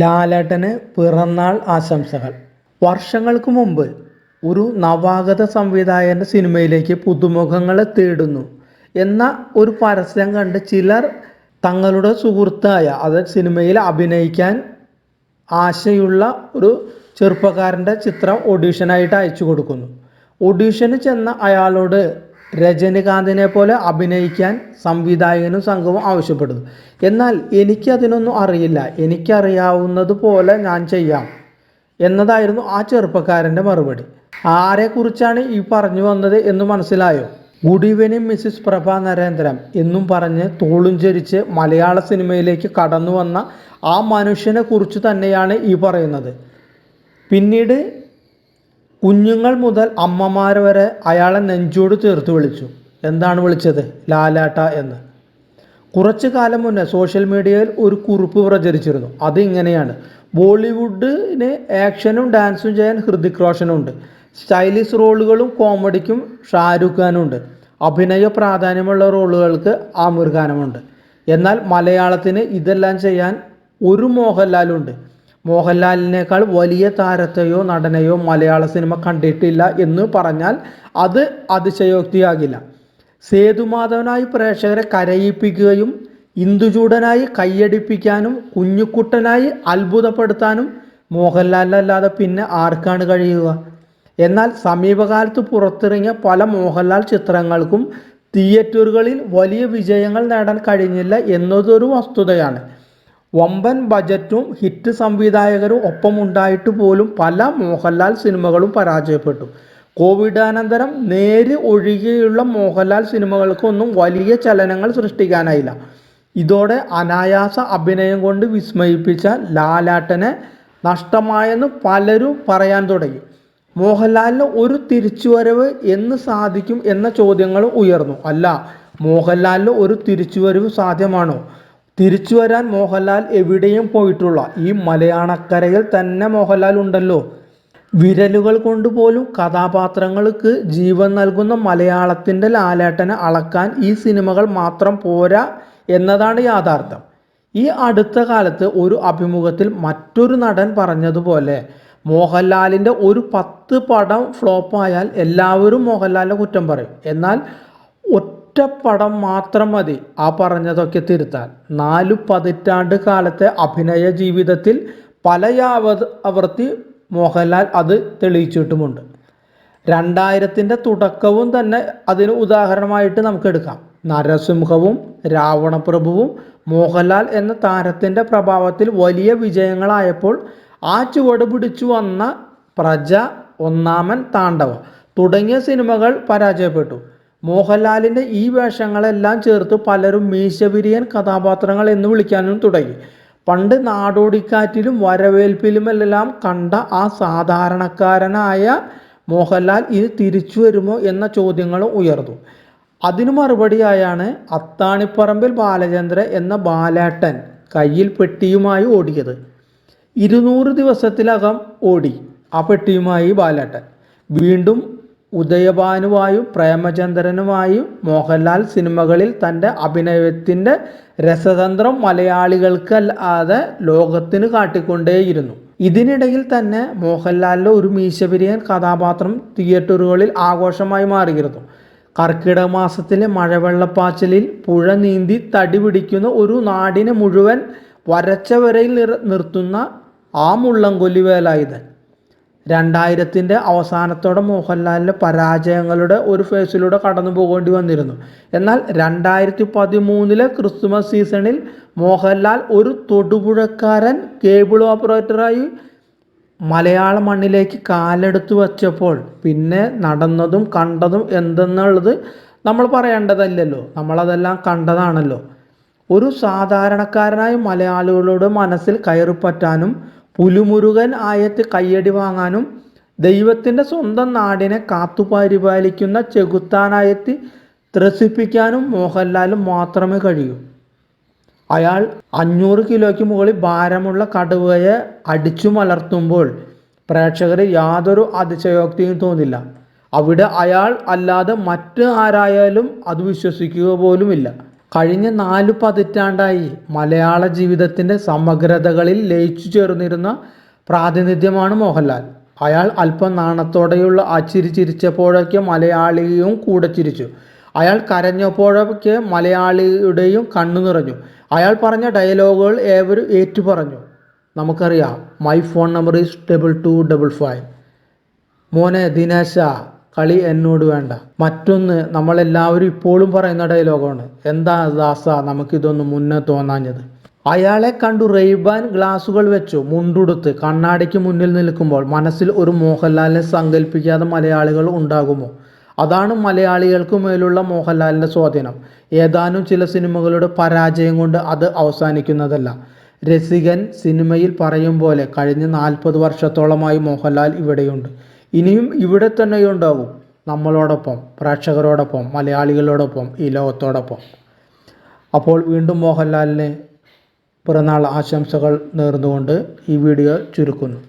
ലാലേട്ടന് പിറന്നാൾ ആശംസകൾ. വർഷങ്ങൾക്ക് മുമ്പ് ഒരു നവാഗത സംവിധായകന്റെ സിനിമയിലേക്ക് പുതുമുഖങ്ങളെ തേടുന്നു എന്ന ഒരു പരസ്യം കണ്ട് ചിലർ തങ്ങളുടെ സുഹൃത്തായ അത് സിനിമയിൽ അഭിനയിക്കാൻ ആശയുള്ള ഒരു ചെറുപ്പക്കാരന്റെ ചിത്രം ഓഡീഷനായിട്ട് അയച്ചു കൊടുക്കുന്നു. ഓഡീഷന് ചെന്ന അയാളോട് രജനികാന്തിനെ പോലെ അഭിനയിക്കാൻ സംവിധായകനും സംഘവും ആവശ്യപ്പെടുന്നു. എന്നാൽ എനിക്കതിനൊന്നും അറിയില്ല. എനിക്കറിയാവുന്നത് പോലെ ഞാൻ ചെയ്യാം എന്നതായിരുന്നു ആ ചെറുപ്പക്കാരന്റെ മറുപടി. ആരെക്കുറിച്ചാണ് ഈ പറഞ്ഞു വന്നത് എന്ന് മനസ്സിലായോ? Good evening Mrs Prabha Narendran എന്നും പറഞ്ഞ് തോളും ചരിച്ച് മലയാള സിനിമയിലേക്ക് കടന്നു വന്ന ആ മനുഷ്യനെ കുറിച്ച് തന്നെയാണ് ഈ പറയുന്നത്. പിന്നീട് കുഞ്ഞുങ്ങൾ മുതൽ അമ്മമാർ വരെ അയാളെ നെഞ്ചോട് ചേർത്ത് വിളിച്ചു. എന്താണ് വിളിച്ചത്? ലാലാട്ട എന്ന്. കുറച്ചു കാലം മുന്നേ സോഷ്യൽ മീഡിയയിൽ ഒരു കുറിപ്പ് പ്രചരിച്ചിരുന്നു. അത് ഇങ്ങനെയാണ്. ബോളിവുഡിന് ആക്ഷനും ഡാൻസും ചെയ്യാൻ ഹൃതിക് റോഷനുണ്ട് സ്റ്റൈലിഷ് റോളുകളും കോമഡിക്കും ഷാരൂഖ് ഖാനുണ്ട് അഭിനയ പ്രാധാന്യമുള്ള റോളുകൾക്ക് ആമിർ ഖാനുമുണ്ട് എന്നാൽ മലയാളത്തിന് ഇതെല്ലാം ചെയ്യാൻ ഒരു മോഹൻലാലുണ്ട് മോഹൻലാലിനേക്കാൾ വലിയ താരത്തെയോ നടനെയോ മലയാള സിനിമ കണ്ടിട്ടില്ല എന്ന് പറഞ്ഞാൽ അത് അതിശയോക്തിയാകില്ല. സേതുമാധവനായി പ്രേക്ഷകരെ കരയിപ്പിക്കുകയും ഇന്ദുചൂടനായി കൈയടിപ്പിക്കാനും കുഞ്ഞുക്കുട്ടനായി അത്ഭുതപ്പെടുത്താനും മോഹൻലാലല്ലാതെ പിന്നെ ആർക്കാണ് കഴിയുക? എന്നാൽ സമീപകാലത്ത് പുറത്തിറങ്ങിയ പല മോഹൻലാൽ ചിത്രങ്ങൾക്കും തിയേറ്ററുകളിൽ വലിയ വിജയങ്ങൾ നേടാൻ കഴിഞ്ഞില്ല എന്നതൊരു വസ്തുതയാണ്. വമ്പൻ ബജറ്റും ഹിറ്റ് സംവിധായകരും ഒപ്പമുണ്ടായിട്ട് പോലും പല മോഹൻലാൽ സിനിമകളും പരാജയപ്പെട്ടു. കോവിഡാനന്തരം നേര് ഒഴികെയുള്ള മോഹൻലാൽ സിനിമകൾക്കൊന്നും വലിയ ചലനങ്ങൾ സൃഷ്ടിക്കാനായില്ല. ഇതോടെ അനായാസ അഭിനയം കൊണ്ട് വിസ്മയിപ്പിച്ച ലാലാട്ടനെ നഷ്ടമായെന്ന് പലരും പറയാൻ തുടങ്ങി. മോഹൻലാലിന് ഒരു തിരിച്ചുവരവ് എന്ന് സാധിക്കും എന്ന ചോദ്യങ്ങൾ ഉയർന്നു. അല്ല മോഹൻലാലിന് ഒരു തിരിച്ചുവരവ് സാധ്യമാണോ? തിരിച്ചു വരാൻ മോഹൻലാൽ എവിടെയും പോയിട്ടുള്ള ഈ മലയാളക്കരയിൽ തന്നെ മോഹൻലാൽ ഉണ്ടല്ലോ. വിരലുകൾ കൊണ്ട് പോലും കഥാപാത്രങ്ങൾക്ക് ജീവൻ നൽകുന്ന മലയാളത്തിന്റെ ലാലേട്ടനെ അളക്കാൻ ഈ സിനിമകൾ മാത്രം പോരാ എന്നതാണ് യാഥാർത്ഥ്യം. ഈ അടുത്ത കാലത്ത് ഒരു അഭിമുഖത്തിൽ മറ്റൊരു നടൻ പറഞ്ഞതുപോലെ മോഹൻലാലിന്റെ ഒരു പത്ത് പടം ഫ്ലോപ്പായാൽ എല്ലാവരും മോഹൻലാലിനെ കുറ്റം പറയും. എന്നാൽ ഒറ്റ പടം മാത്രം മതി. ആ പറഞ്ഞതൊക്കെ തിരുത്താൻ. നാലു പതിറ്റാണ്ട് കാലത്തെ അഭിനയ ജീവിതത്തിൽ പല യാവ ആവർത്തി മോഹൻലാൽ അത് തെളിയിച്ചിട്ടുമുണ്ട്. രണ്ടായിരത്തിന്റെ തുടക്കവും തന്നെ അതിന് ഉദാഹരണമായിട്ട് നമുക്ക് എടുക്കാം. നരസിംഹവും രാവണപ്രഭുവും മോഹൻലാൽ എന്ന താരത്തിന്റെ പ്രഭാവത്തിൽ വലിയ വിജയങ്ങളായപ്പോൾ ആ ചുവട് പിടിച്ചു വന്ന പ്രജ ഒന്നാമൻ താണ്ഡവ തുടങ്ങിയ സിനിമകൾ പരാജയപ്പെട്ടു. മോഹൻലാലിന്റെ ഈ വേഷങ്ങളെല്ലാം ചേർത്ത് പലരും മീശവിരിയൻ കഥാപാത്രങ്ങൾ എന്ന് വിളിക്കാനും തുടങ്ങി. പണ്ട് നാടോടിക്കാറ്റിലും വരവേൽപ്പിലുമെല്ലാം കണ്ട ആ സാധാരണക്കാരനായ മോഹൻലാൽ ഇത് തിരിച്ചു വരുമോ എന്ന ചോദ്യങ്ങളും ഉയർന്നു. അതിനു മറുപടിയായാണ് അത്താണിപ്പറമ്പിൽ ബാലചന്ദ്ര എന്ന ബാലേട്ടൻ കയ്യിൽ പെട്ടിയുമായി ഓടിയത്. ഇരുന്നൂറ് ദിവസത്തിലകം ഓടി ആ പെട്ടിയുമായി ബാലേട്ടൻ. വീണ്ടും ഉദയഭാനുവായും പ്രേമചന്ദ്രനുമായും മോഹൻലാൽ സിനിമകളിൽ തന്റെ അഭിനയത്തിന്റെ രസതന്ത്രം മലയാളികൾക്കല്ലാതെ ലോകത്തിന് കാട്ടിക്കൊണ്ടേയിരുന്നു. ഇതിനിടയിൽ തന്നെ മോഹൻലാലിന്റെ ഒരു മീശപിരിയൻ കഥാപാത്രം തിയേറ്ററുകളിൽ ആഘോഷമായി മാറിയിരുന്നു. കർക്കിടക മാസത്തിലെ മഴവെള്ളപ്പാച്ചിലിൽ പുഴ നീന്തി തടി പിടിക്കുന്ന ഒരു നാടിനെ മുഴുവൻ വരച്ചവരയിൽ നിർ നിർത്തുന്ന ആ മുള്ളംകൊല്ലി വേലായുധൻ രണ്ടായിരത്തിന്റെ അവസാനത്തോടെ മോഹൻലാലിന്റെ പരാജയങ്ങളുടെ ഒരു ഫേസിലൂടെ കടന്നു പോകേണ്ടി വന്നിരുന്നു. എന്നാൽ രണ്ടായിരത്തി പതിമൂന്നിലെ ക്രിസ്മസ് സീസണിൽ മോഹൻലാൽ ഒരു തൊടുപുഴക്കാരൻ കേബിൾ ഓപ്പറേറ്ററായി മലയാള മണ്ണിലേക്ക് കാലെടുത്തു വച്ചപ്പോൾ പിന്നെ നടന്നതും കണ്ടതും എന്തെന്നുള്ളത് നമ്മൾ പറയേണ്ടതല്ലല്ലോ. നമ്മളതെല്ലാം കണ്ടതാണല്ലോ. ഒരു സാധാരണക്കാരനായ മലയാളികളുടെ മനസ്സിൽ കയറിപ്പറ്റാനും പുലിമുരുകൻ ആയത്ത് കയ്യടി വാങ്ങാനും ദൈവത്തിന്റെ സ്വന്തം നാടിനെ കാത്തുപരിപാലിക്കുന്ന ചെകുത്താനായത്ത് ത്രസിപ്പിക്കാനും മോഹൻലാലും മാത്രമേ കഴിയൂ. അയാൾ അഞ്ഞൂറ് കിലോയ്ക്ക് മുകളിൽ ഭാരമുള്ള കടുവയെ അടിച്ചു മലർത്തുമ്പോൾ പ്രേക്ഷകർ യാതൊരു അതിശയോക്തിയും തോന്നില്ല. അവിടെ അയാൾ അല്ലാതെ മറ്റ് ആരായാലും അത് വിശ്വസിക്കുക പോലുമില്ല. കഴിഞ്ഞ നാലു പതിറ്റാണ്ടായി മലയാള ജീവിതത്തിന്റെ സമഗ്രതകളിൽ ലയിച്ചു ചേർന്നിരുന്ന പ്രാതിനിധ്യമാണ് മോഹൻലാൽ. അയാൾ അല്പം നാണത്തോടെയുള്ള ആ ചിരി ചിരിച്ചപ്പോഴൊക്കെ മലയാളിയും കൂടെ ചിരിച്ചു. അയാൾ കരഞ്ഞപ്പോഴൊക്കെ മലയാളിയുടെയും കണ്ണു നിറഞ്ഞു. അയാൾ പറഞ്ഞ ഡയലോഗുകൾ ഏവരും ഏറ്റുപറഞ്ഞു. നമുക്കറിയാം my phone number is double two double five മോനെ ദിനേശ കളി എന്നോട് വേണ്ട. മറ്റൊന്ന് നമ്മളെല്ലാവരും ഇപ്പോഴും പറയുന്ന ഡയലോഗാണ്. എന്താ ദാസ നമുക്കിതൊന്നും മുന്നേ തോന്നാഞ്ഞത്? അയാളെ കണ്ടു റെയ്ബാൻ ഗ്ലാസുകൾ വെച്ചു മുണ്ടുടുത്ത്. കണ്ണാടിക്ക് മുന്നിൽ നിൽക്കുമ്പോൾ മനസ്സിൽ ഒരു മോഹൻലാലിനെ സങ്കല്പിക്കാതെ മലയാളികൾ ഉണ്ടാകുമോ? അതാണ് മലയാളികൾക്ക് മേലുള്ള മോഹൻലാലിന്റെ സ്വാധീനം. ഏതാനും ചില സിനിമകളുടെ പരാജയം കൊണ്ട് അത് അവസാനിക്കുന്നതല്ല. രസികൻ സിനിമയിൽ പറയും പോലെ കഴിഞ്ഞ നാൽപ്പത് വർഷത്തോളമായി മോഹൻലാൽ ഇവിടെയുണ്ട്. ഇനിയും ഇവിടെ തന്നെ ഉണ്ടാവും നമ്മളോടൊപ്പം പ്രേക്ഷകരോടൊപ്പം മലയാളികളോടൊപ്പം ഈ ലോകത്തോടൊപ്പം. അപ്പോൾ വീണ്ടും മോഹൻലാലിന് പിറന്നാൾ ആശംസകൾ നേർന്നുകൊണ്ട് ഈ വീഡിയോ ചുരുക്കുന്നു.